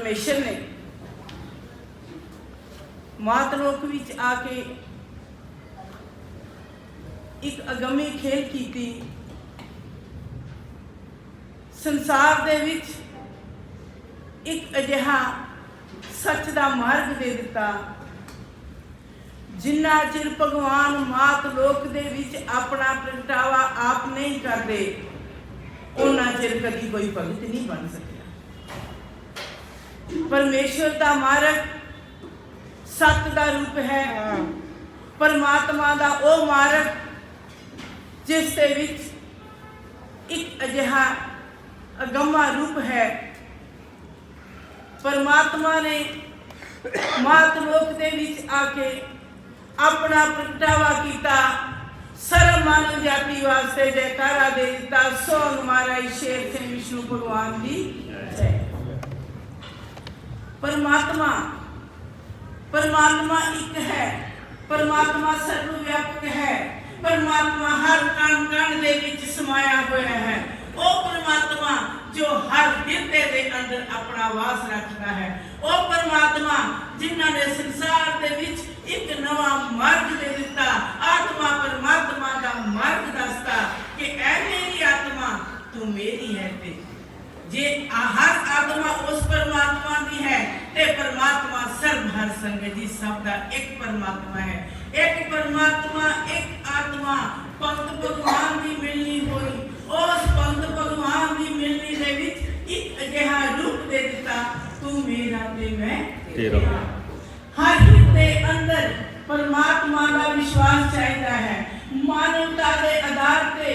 ਪਰਮੇਸ਼ਰ ਨੇ ਮਾਤ ਲੋਕ ਵਿੱਚ ਆ ਕੇ ਇੱਕ ਅਗੰਮੀ ਖੇਲ ਕੀਤੀ। ਸੰਸਾਰ ਦੇ ਵਿੱਚ ਇੱਕ ਅਜਿਹਾ ਸੱਚ ਦਾ ਮਾਰਗ ਦੇ ਦਿੱਤਾ, ਜਿੰਨਾ ਚਿਰ ਭਗਵਾਨ ਮਾਤ ਲੋਕ ਦੇ ਵਿੱਚ ਆਪਣਾ ਪ੍ਰਗਟਾਵਾ ਆਪ ਨਹੀਂ ਕਰਦੇ ਉਹਨਾਂ ਚਿਰ ਕਦੀ ਕੋਈ ਭਗਤ ਨਹੀਂ ਬਣ ਸਕੇ। ਪਰਮੇਸ਼ਵਰ ਦਾ ਮਾਰਗ ਸੱਤ ਦਾ ਰੂਪ ਹੈ। ਪਰਮਾਤਮਾ ਦਾ ਉਹ ਮਾਰਗ ਜਿਸ ਦੇ ਵਿੱਚ ਇੱਕ ਅਜਿਹਾ ਅਗੰਮਾ ਰੂਪ ਹੈ। ਪਰਮਾਤਮਾ ਨੇ ਮਾਤ ਲੋਕ ਦੇ ਵਿੱਚ ਆ ਕੇ ਆਪਣਾ ਪ੍ਰਗਟਾਵਾ ਕੀਤਾ। ਸਰਬ ਮਾਨਵ ਜਾਤੀ ਵਾਸਤੇ ਜੈਕਾਰਾ ਦੇ ਦਿੱਤਾ। ਸੋਨ ਮਾਰਾ ਸ਼ੇਰ ਸਿੰਘ ਵਿਸ਼ਨੂੰ ਭਗਵਾਨ ਦੀ ਜੈ। ਪਰਮਾਤਮਾ ਪਰਮਾਤਮਾ ਇੱਕ ਹੈ, ਪਰਮਾਤਮਾ ਸਰਵ ਵਿਆਪਕ ਹੈ, ਪਰਮਾਤਮਾ ਹਰ ਕਣ ਕਣ ਦੇ ਵਿੱਚ ਸਮਾਇਆ ਹੋਇਆ ਹੈ। ਉਹ ਪਰਮਾਤਮਾ ਜੋ ਹਰ ਹਿਰਦੇ ਦੇ ਅੰਦਰ ਆਪਣਾ ਵਾਸ ਰੱਖਦਾ ਹੈ। ਉਹ ਪਰਮਾਤਮਾ ਜਿਨ੍ਹਾਂ ਨੇ ਸੰਸਾਰ ਦੇ ਵਿੱਚ ਇੱਕ ਨਵਾਂ ਮਾਰਗ ਦੇ ਦਿੱਤਾ, ਆਤਮਾ ਪਰਮਾਤਮਾ ਦਾ ਮਾਰਗ ਦੱਸਦਾ ਕਿ ਐ ਮੇਰੀ ਆਤਮਾ, ਤੂੰ ਮੇਰੀ ਹੈ ਤੇ ਜੇ ਆ ਹਰ ਆਤਮਾ ਉਸ ਪਰਮਾਤਮਾ ਦੀ ਹੈ ਤੇ ਪਰਮਾਤਮਾ ਸਰਬ ਹਰ ਸੰਗ ਜੀ ਸਭ ਦਾ ਇੱਕ ਪਰਮਾਤਮਾ ਹੈ ਇੱਕ ਪਰਮਾਤਮਾ ਇੱਕ ਆਤਮਾ ਪੰਥ ਭਗਵਾਨ ਦੀ ਮਿਲਣੀ ਹੋਈ ਉਸ ਪੰਥ ਭਗਵਾਨ ਦੀ ਮਿਲਣੀ ਦੇ ਵਿੱਚ ਇੱਕ ਅਜਿਹਾ ਰੂਪ ਦੇ ਦਿੱਤਾ ਤੂੰ ਮੇਰਾ ਤੇ ਮੈਂ ਤੇਰਾ। ਹਰ ਇੱਕ ਦੇ ਅੰਦਰ ਪਰਮਾਤਮਾ ਦਾ ਵਿਸ਼ਵਾਸ ਚਾਹੀਦਾ ਹੈ ਮਾਨਵਤਾ ਦੇ ਆਧਾਰ ਤੇ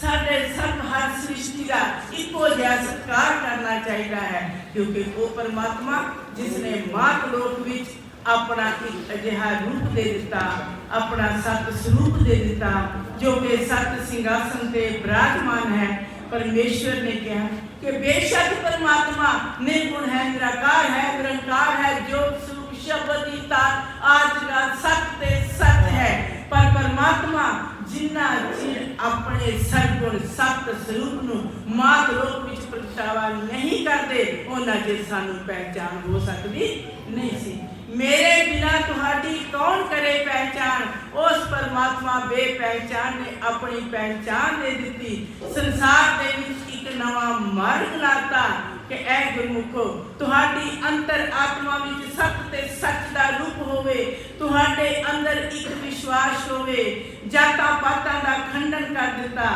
ਸਾਡੇ ਸਭ ਹਰ ਸ੍ਰਿਸ਼ਟੀ ਦਾ ਇੱਕੋ ਜਿਹਾ ਸਤਿਕਾਰ ਕਰਨਾ ਚਾਹੀਦਾ ਹੈ, ਕਿਉਂਕਿ ਉਹ ਪਰਮਾਤਮਾ ਜਿਸ ਨੇ ਮਾਤ ਲੋਕ ਵਿੱਚ ਆਪਣਾ ਇੱਕ ਅਜਿਹਾ ਰੂਪ ਦੇ ਦਿੱਤਾ, ਆਪਣਾ ਸਤ ਸਰੂਪ ਦੇ ਦਿੱਤਾ, ਜੋ ਕਿ ਸਤ ਸਿੰਘਾਸਨ ਤੇ ਬਿਰਾਜਮਾਨ ਹੈ। ਪਰਮੇਸ਼ਵਰ ਨੇ ਕਿਹਾ ਕਿ ਬੇਸ਼ੱਕ ਪਰਮਾਤਮਾ ਨਿਰਗੁਣ ਹੈ, ਨਿਰਾਕਾਰ ਹੈ, ਨਿਰੰਕਾਰ ਹੈ ਜੋ ਸਰੂਪ ਸ਼ਬਦ ਦੀ ਤਾਂ ਆਜ ਦਾ ਸਤ ਪਰਮਾਤਮਾ ਜਿੰਨਾ ਆਪਣੇ ਸਰਗੁਣ ਸਤ ਸਰੂਪ ਨੂੰ ਮਾਤ ਲੋਕ ਵਿੱਚ ਪ੍ਰਗਟਾਵਾ ਨਹੀਂ ਕਰਦੇ, ਉਹਨਾਂ ਚਿਰ ਸਾਨੂੰ ਪਹਿਚਾਨ ਹੋ ਸਕਦੀ ਨਹੀਂ ਸੀ। ਮੇਰੇ ਬਿਨਾ ਤੁਹਾਡੀ ਕੌਣ ਕਰੇ ਪਹਿਚਾਨ ਉਸ ਪਰਮਾਤਮਾ ਬੇਪਹਿਚਾਨ ਨੇ ਆਪਣੀ ਪਹਿਚਾਨ ਦੇ ਦਿੱਤੀ। ਸੰਸਾਰ ਦੇ ਵਿੱਚ ਇੱਕ ਨਵਾਂ ਮਾਰਗ ਲਾਤਾ। ਕਿ ਐ ਗੁਰਮੁਖੋ ਤੁਹਾਡੀ ਅੰਤਰ ਆਤਮਾ ਵਿੱਚ ਸਤ ਤੇ ਸੱਚ ਦਾ ਰੂਪ ਹੋਵੇ ਤੁਹਾਡੇ ਅੰਦਰ ਇੱਕ ਵਿਸ਼ਵਾਸ ਹੋਵੇ ਜਾਤਾਂ ਪਾਤਾਂ ਦਾ ਖੰਡਨ ਕਰ ਦਿੱਤਾ।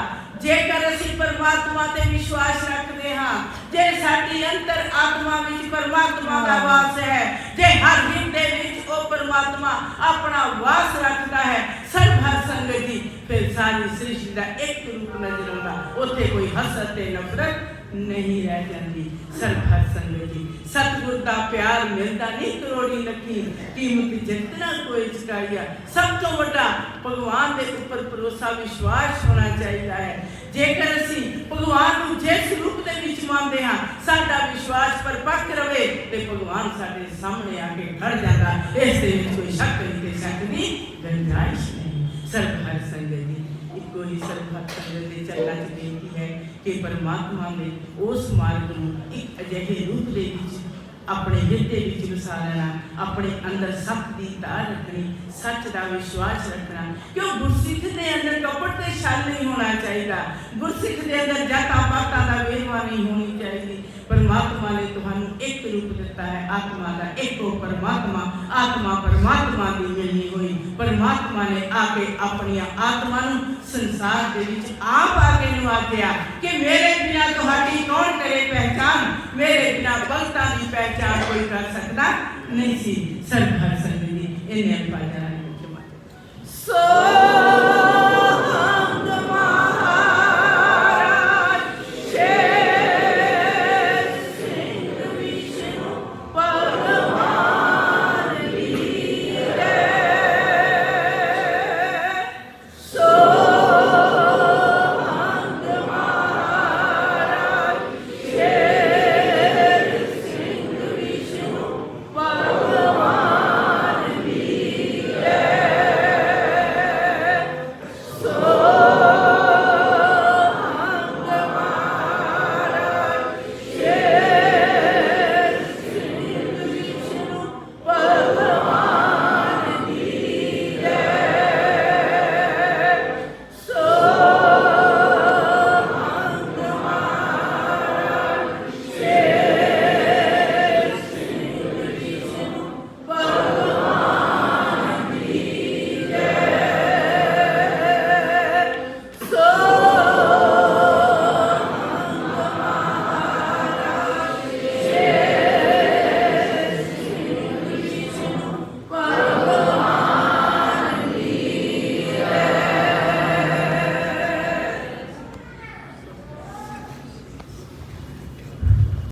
ਜੇਕਰ ਅਸੀਂ ਪਰਮਾਤਮਾ ਤੇ ਵਿਸ਼ਵਾਸ ਰੱਖਦੇ ਹਾਂ ਜੇ ਸਾਡੀ ਅੰਤਰ ਆਤਮਾ ਵਿੱਚ ਪਰਮਾਤਮਾ ਦਾ ਵਾਸ ਹੈ ਜੇ ਹਰ ਹਿਰਦੇ ਵਿੱਚ ਉਹ ਪਰਮਾਤਮਾ ਆਪਣਾ ਵਾਸ ਰੱਖਦਾ ਹੈ ਸਰਬ ਹਰ ਸੰਗਤ ਦੀ ਫਿਰ ਸਾਰੀ ਸ੍ਰਿਸ਼ਟੀ ਦਾ ਇੱਕ ਰੂਪ ਨਜ਼ਰ ਆਉਂਦਾ। ਉੱਥੇ ਕੋਈ ਹਸਰਤ ਤੇ ਨਫ਼ਰਤ ਨਹੀਂ ਰਹਿ ਜਾਂਦੀ ਸਰਬ ਹਰ ਸੰਗਤ ਦੀ ਸਤਿਗੁਰ ਦਾ ਪਿਆਰ ਮਿਲਦਾ ਨਹੀਂ ਕਰੋੜੀ ਲੱਖੀ ਕੀਮਤ ਜਿਤਨਾ ਕੋਈ ਚੁਕਾਈਆ ਸਭ ਤੋਂ ਵੱਡਾ ਭਗਵਾਨ ਦੇ ਉੱਪਰ ਭਰੋਸਾ ਵਿਸ਼ਵਾਸ ਹੋਣਾ ਚਾਹੀਦਾ ਹੈ ਜੇਕਰ ਅਸੀਂ ਭਗਵਾਨ ਨੂੰ ਜਿਸ ਰੂਪ ਦੇ ਵਿੱਚ ਮੰਨਦੇ ਹਾਂ ਸਾਡਾ ਵਿਸ਼ਵਾਸ ਪਰਪੱਕ ਰਵੇ ਤੇ ਭਗਵਾਨ ਸਾਡੇ ਸਾਹਮਣੇ ਆ ਕੇ ਖੜ ਜਾਂਦਾ ਇਸ ਦੇ ਵਿੱਚ ਕੋਈ ਸ਼ੱਕ ਨਹੀਂ ਤੇ ਸ਼ੱਕ ਦੀ ਗੁੰਜਾਇਸ਼ ਨਹੀਂ ਸਰਬ ਹਰ ਸੰਗਤ ਦੀ ਇੱਕੋ ਹੀ ਸਰਬ ਹਰ ਸੰਗਤ ਦੇ ਚਰਨਾਂ 'ਚ ਬੇਨਤੀ ਹੈ ਕਿ ਪਰਮਾਤਮਾ ਨੇ ਉਸ ਮਾਰਗ ਨੂੰ ਇੱਕ ਅਜਿਹੇ ਰੂਪ ਦੇ ਵਿੱਚ ਆਪਣੇ ਹਿਰਦੇ ਵਿੱਚ ਵਸਾ ਲੈਣਾ ਆਪਣੇ ਅੰਦਰ ਸੱਚ ਦੀ ਤਾਰ ਰੱਖਣੀ, ਸੱਚ ਦਾ ਵਿਸ਼ਵਾਸ ਰੱਖਣਾ। ਕਿਉਂ ਗੁਰਸਿੱਖ ਦੇ ਅੰਦਰ ਕਪਟ ਤੇ ਹੋਣਾ ਚਾਹੀਦਾ। ਗੁਰਸਿੱਖ ਦੇ ਅੰਦਰ ਜਾਤਾਂ ਪਾਤਾਂ ਦਾ ਵੇਰਵਾ ਨਹੀਂ ਹੋਣੀ ਚਾਹੀਦੀ। ਪਰਮਾਤਮਾ ਨੇ ਤੁਹਾਨੂੰ ਇੱਕ ਰੂਪ ਦਿੱਤਾ ਹੈ, ਆਤਮਾ ਦਾ ਇੱਕੋ ਪਰਮਾਤਮਾ। ਆਤਮਾ ਪਰਮਾਤਮਾ ਦੀ ਮਿਲਣੀ ਹੋਈ। ਪਰਮਾਤਮਾ ਨੇ ਆ ਕੇ ਆਪਣੀਆਂ ਆਤਮਾ ਨੂੰ ਸੰਸਾਰ ਦੇ ਵਿੱਚ ਆਪ ਆ ਕੇ ਨਿਵਾਜਿਆ ਕਿ ਮੇਰੇ ਬਿਨਾ ਤੁਹਾਡੀ ਕੌਣ ਕਰੇ ਪਹਿਚਾਨ ਮੇਰੇ ਬਿਨਾ ਭਗਤਾਂ ਦੀ ਪਹਿਚਾਨ ਕੋਈ ਕਰ ਸਕਦਾ ਨਹੀਂ ਸੀ। ਸਰਬ ਸੰਗਤ ਦੀ ਇਹਨੇ ਅਲਫਾਜ਼ਾਂ ਨਾਲ